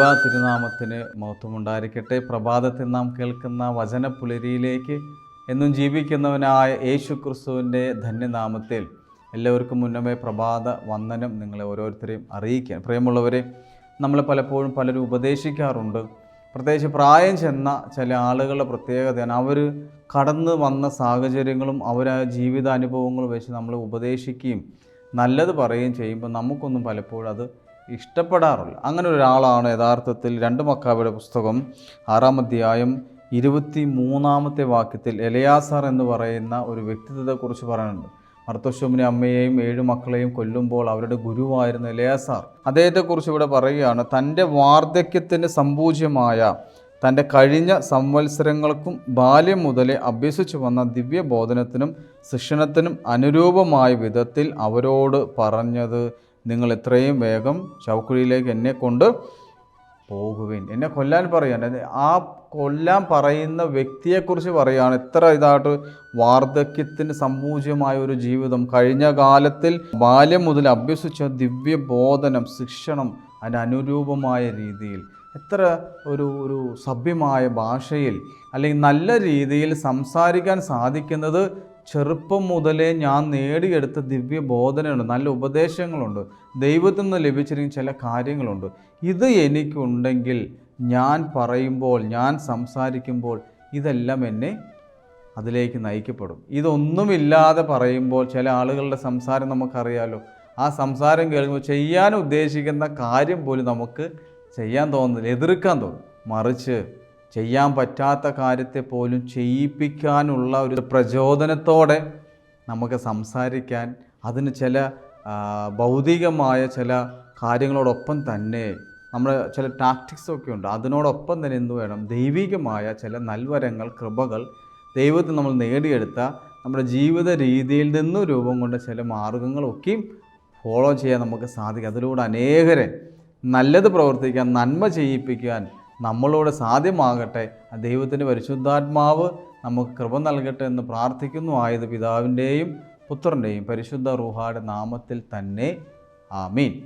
ദൈവ തിരുനാമത്തിന് മഹത്വമുണ്ടായിരിക്കട്ടെ. പ്രഭാതത്തിൽ നാം കേൾക്കുന്ന വചനപ്പുലരിയിലേക്ക് എന്നും ജീവിക്കുന്നവനായ യേശു ക്രിസ്തുവിന്റെ ധന്യനാമത്തിൽ എല്ലാവർക്കും മുന്നമേ പ്രഭാത വന്ദനം നിങ്ങളെ ഓരോരുത്തരെയും അറിയിക്കാൻ. പ്രിയമുള്ളവരെ നമ്മൾ പലപ്പോഴും പലരും ഉപദേശിക്കാറുണ്ട്. പ്രത്യേകിച്ച് പ്രായം ചെന്ന ചില ആളുകളുടെ പ്രത്യേകതയാണ്. അവർ കടന്നു വന്ന സാഹചര്യങ്ങളും അവരെ ജീവിതാനുഭവങ്ങളും വെച്ച് നമ്മൾ ഉപദേശിക്കുകയും നല്ലത് പറയുകയും ചെയ്യുമ്പോൾ നമുക്കൊന്നും പലപ്പോഴും അത് ഇഷ്ടപ്പെടാറില്ല. അങ്ങനെ ഒരാളാണ് യഥാർത്ഥത്തിൽ രണ്ട് മക്കാബയുടെ പുസ്തകം ആറാം അധ്യായം ഇരുപത്തി മൂന്നാമത്തെ വാക്യത്തിൽ എലയാസാർ എന്ന് പറയുന്ന ഒരു വ്യക്തിത്വത്തെക്കുറിച്ച് പറയുന്നുണ്ട്. മർത്തശോമിനെ അമ്മയെയും ഏഴ് മക്കളെയും കൊല്ലുമ്പോൾ അവരുടെ ഗുരുവായിരുന്ന എലയാസാർ. അദ്ദേഹത്തെക്കുറിച്ച് ഇവിടെ പറയുകയാണ് തന്റെ വാർദ്ധക്യത്തിന് സമ്പൂജ്യമായ തന്റെ കഴിഞ്ഞ സംവത്സരങ്ങൾക്കും ബാല്യം മുതലേ അഭ്യസിച്ചു വന്ന ദിവ്യബോധനത്തിനും ശിക്ഷണത്തിനും അനുരൂപമായ വിധത്തിൽ അവരോട് പറഞ്ഞത് നിങ്ങൾ എത്രയും വേഗം ചൗക്കുഴിയിലേക്ക് എന്നെ കൊണ്ട് പോകുവിൻ. എന്നെ കൊല്ലാൻ പറയാൻ ആ കൊല്ലാൻ പറയുന്ന വ്യക്തിയെക്കുറിച്ച് പറയുകയാണ് എത്ര ഇതായിട്ട് വാർദ്ധക്യത്തിന് സമ്പൂജ്യമായ ഒരു ജീവിതം. കഴിഞ്ഞ കാലത്തിൽ ബാല്യം മുതൽ അഭ്യസിച്ച ദിവ്യബോധനം ശിക്ഷണം അതിന് അനുരൂപമായ രീതിയിൽ എത്ര ഒരു ഒരു സഭ്യമായ ഭാഷയിൽ അല്ലെങ്കിൽ നല്ല രീതിയിൽ സംസാരിക്കാൻ സാധിക്കുന്നത് ചെറുപ്പം മുതലേ ഞാൻ നേടിയെടുത്ത ദിവ്യ ബോധനയുണ്ട് നല്ല ഉപദേശങ്ങളുണ്ട് ദൈവത്തിൽ നിന്ന് ലഭിച്ചിരിക്കുന്ന ചില കാര്യങ്ങളുണ്ട്. ഇത് എനിക്കുണ്ടെങ്കിൽ ഞാൻ പറയുമ്പോൾ ഞാൻ സംസാരിക്കുമ്പോൾ ഇതെല്ലാം എന്നെ അതിലേക്ക് നയിക്കപ്പെടും. ഇതൊന്നുമില്ലാതെ പറയുമ്പോൾ ചില ആളുകളുടെ സംസാരം നമുക്കറിയാലോ. ആ സംസാരം കേൾക്കുമ്പോൾ ചെയ്യാൻ ഉദ്ദേശിക്കുന്ന കാര്യം പോലും നമുക്ക് ചെയ്യാൻ തോന്നുന്നില്ല എതിർക്കാൻ തോന്നും. മറിച്ച് ചെയ്യാൻ പറ്റാത്ത കാര്യത്തെ പോലും ചെയ്യിപ്പിക്കാനുള്ള ഒരു പ്രചോദനത്തോടെ നമുക്ക് സംസാരിക്കാൻ അതിന് ചില ഭൗതികമായ ചില കാര്യങ്ങളോടൊപ്പം തന്നെ നമ്മൾ ചില ടാക്ടിക്സൊക്കെ ഉണ്ട്. അതിനോടൊപ്പം തന്നെ എന്ത് വേണം? ദൈവികമായ ചില നൽവരങ്ങൾ കൃപകൾ ദൈവത്തിൽ നമ്മൾ നേടിയെടുത്ത നമ്മുടെ ജീവിത രീതിയിൽ നിന്നും രൂപം കൊണ്ട ചില മാർഗങ്ങളൊക്കെയും ഫോളോ ചെയ്യാൻ നമുക്ക് സാധിക്കും. അതിലൂടെ അനേകരെ നല്ലത് പ്രവർത്തിക്കാൻ നന്മ ചെയ്യിപ്പിക്കാൻ നമ്മളോട് സാധ്യമാകട്ടെ. ദൈവത്തിന്റെ പരിശുദ്ധാത്മാവ് നമുക്ക് കൃപ നൽകട്ടെ എന്ന് പ്രാർത്ഥിക്കുന്നു. ആയത് പിതാവിന്റെയും പുത്രന്റെയും പരിശുദ്ധ റുഹായുടെ നാമത്തിൽ തന്നെ. ആമീൻ.